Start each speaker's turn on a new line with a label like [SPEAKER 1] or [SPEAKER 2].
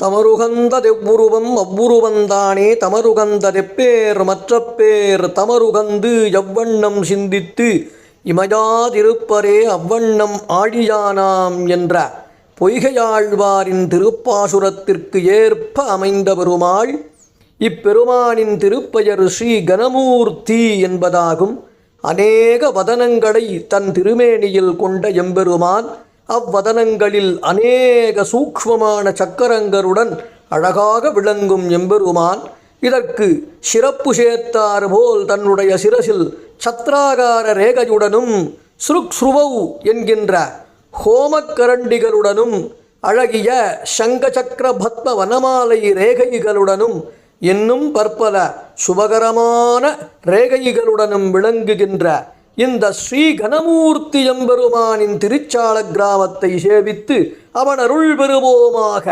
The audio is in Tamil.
[SPEAKER 1] தமருகந்த தெவ்வுருவம் அவ்வுருவந்தானே தமருகந்த தெப்பேர் மற்ற பேர் தமருகந்து எவ்வண்ணம் சிந்தித்து இமயாதிருப்பரே அவ்வண்ணம் ஆழியானாம் என்ற பொய்கையாழ்வாரின் திருப்பாசுரத்திற்கு ஏற்ப அமைந்த பெருமாள் இப்பெருமானின் திருப்பெயர் ஸ்ரீ கணமூர்த்தி என்பதாகும். அநேக வதனங்களை தன் திருமேனியில் கொண்ட எம்பெருமான் அவ்வதனங்களில் அநேக சூக்மமான சக்கரங்களுடன் அழகாக விளங்கும் எம்பெருமான் இதற்கு சிறப்பு சேர்த்தாறு போல் தன்னுடைய சிரசில் சத்ராகார ரேகையுடனும் சுருக்ஸ்ருவௌ என்கின்ற ஹோமக்கரண்டிகளுடனும் அழகிய சங்கச்சக்கர பத்ம வனமாலை ரேகைகளுடனும் இன்னும் பற்பல சுபகரமான ரேகைகளுடனும் விளங்குகின்ற இந்த ஸ்ரீ கணமூர்த்தி எம்பெருமானின் திருச்சால கிராமத்தை சேவித்து அவன் அருள் பெறுவோமாக.